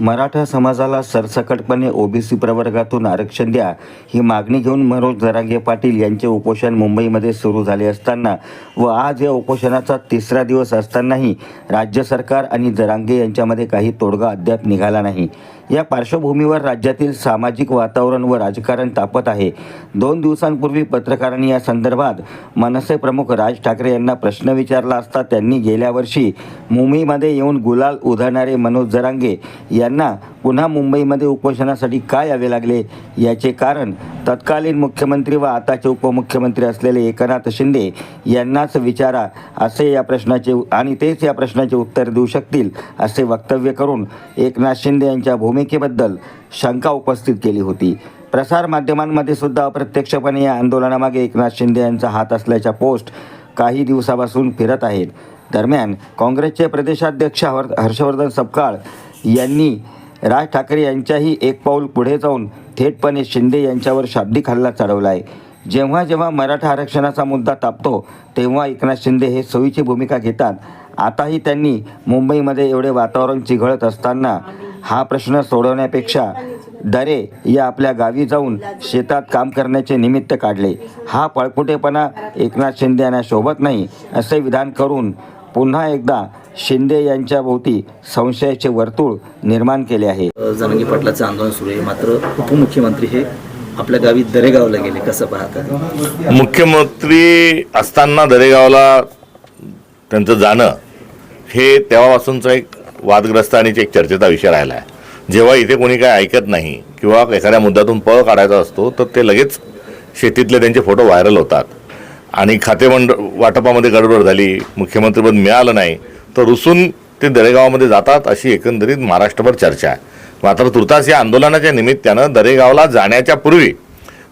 मराठा समाजाला सरसकटपणे ओबीसी प्रवर्गातून आरक्षण द्या ही मागणी घेऊन मनोज जरांगे पाटील यांचे उपोषण मुंबईमध्ये सुरू झाले असताना व आज या उपोषणाचा तिसरा दिवस असतानाही राज्य सरकार आणि जरांगे यांच्यामध्ये काही तोडगा अद्याप निघाला नाही. या पार्श्वभूमीवर राज्यातील सामाजिक वातावरण व राजकारण तापत आहे. दोन दिवसांपूर्वी पत्रकारांनी या संदर्भात मनसे प्रमुख राज ठाकरे यांना प्रश्न विचारला असता त्यांनी गेल्या वर्षी मुंबईमध्ये येऊन गुलाल उधळणारे मनोज जरांगे यांना पुन्हा मुंबईमध्ये उपोषणासाठी का यावे लागले याचे कारण तत्कालीन मुख्यमंत्री व आताचे उपमुख्यमंत्री असलेले एकनाथ शिंदे यांनाच विचारा असे या प्रश्नाचे आणि तेच या प्रश्नाचे उत्तर देऊ शकतील असे वक्तव्य करून एकनाथ शिंदे यांच्या भूमिकेबद्दल शंका उपस्थित केली होती. प्रसारमाध्यमांमध्ये सुद्धा अप्रत्यक्षपणे या आंदोलनामागे एकनाथ शिंदे यांचा हात असल्याच्या पोस्ट काही दिवसापासून फिरत आहेत. दरम्यान काँग्रेसचे प्रदेशाध्यक्ष हर्षवर्धन सपकाळ यांनी राज ठाकरे यांच्याही एक पाऊल पुढे जाऊन थेटपणे शिंदे यांच्यावर शाब्दिक हल्ला चढवला आहे जेव्हा जेव्हा मराठा आरक्षणाचा मुद्दा तापतो तेव्हा एकनाथ शिंदे हे सोयीची भूमिका घेतात. आताही त्यांनी मुंबईमध्ये एवढे वातावरण चिघळत असताना हा प्रश्न सोडवण्यापेक्षा दरे या आपल्या गावी जाऊन शेतात काम करण्याचे निमित्त काढले. हा पळपुटेपणा एकनाथ शिंदे यांना शोभत नाही असे विधान करून पुन्हा एकदा शिंदे यांच्या भोवती संशयाचे वर्तुळ निर्माण केले आहे. जनांगी पाटलाचं आंदोलन सुरू आहे. मात्र उपमुख्यमंत्री हे आपल्या गावी दरेगावला गेले. कसं पाहता? मुख्यमंत्री असताना दरेगावला त्यांचं जाणं हे तेव्हापासूनचा एक वादग्रस्त आणि एक चर्चेचा विषय राहिला आहे. जेव्हा इथे कोणी काय ऐकत नाही किंवा एखाद्या मुद्द्यातून पळ काढायचा असतो तर ते लगेच शेतीतले त्यांचे फोटो व्हायरल होतात. आणि खातेमंड वाटपामध्ये गडबड झाली मुख्यमंत्रीपद मिळालं नाही तर रुसून ते दरेगावामध्ये जातात अशी एकंदरीत महाराष्ट्रभर चर्चा आहे. मात्र तुर्तास या आंदोलनाच्या निमित्तानं दरेगावला जाण्याच्या पूर्वी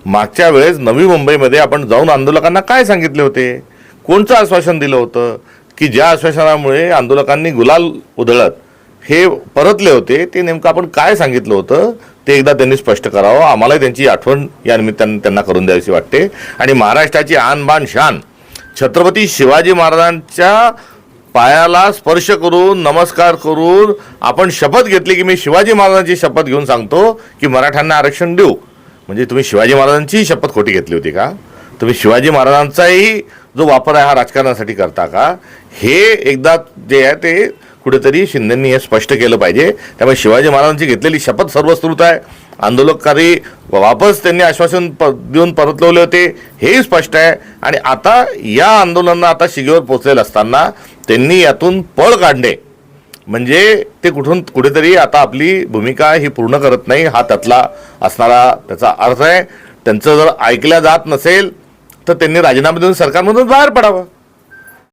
मागच्या वेळेस नवी मुंबईमध्ये आपण जाऊन आंदोलकांना काय सांगितले होते? कोणचं आश्वासन दिलं होतं? की ज्या आश्वासनामुळे आंदोलकांनी गुलाल उधळत हे परतले होते ते नेमकं आपण काय सांगितलं होतं? ते एकदा त्यांनी स्पष्ट करावं. आम्हालाही त्यांची आठवण या निमित्ताने त्यांना करून द्यावीशी वाटते. आणि महाराष्ट्राची आन बान शान छत्रपती शिवाजी महाराजांच्या पायाला स्पर्श करून नमस्कार करून आपण शपथ घेतली की मी शिवाजी महाराजांची शपथ घेऊन सांगतो की मराठ्यांना आरक्षण देऊ. म्हणजे तुम्ही शिवाजी महाराजांचीही शपथ खोटी घेतली होती का? तुम्ही शिवाजी महाराजांचाही जो वापर आहे हा राजकारणासाठी करता का? हे एकदा जे आहे ते कुठेतरी शिंदेंनी हे स्पष्ट केलं पाहिजे. त्यामुळे शिवाजी महाराजांची घेतलेली शपथ सर्वस्कृत आहे. आंदोलनकारी वापस त्यांनी आश्वासन प देऊन परतवले होते हेही स्पष्ट आहे. आणि आता या आंदोलनांना आता शिगेवर पोचलेलं असताना त्यांनी यातून पळ काढणे. म्हणजे ते कुठून कुठेतरी आता आपली भूमिका ही पूर्ण करत नाही हा त्यातला असणारा त्याचा अर्थ आहे. त्यांचं जर ऐकल्या जात नसेल तर त्यांनी राजीनामा देऊन सरकारमधून बाहेर पडावं.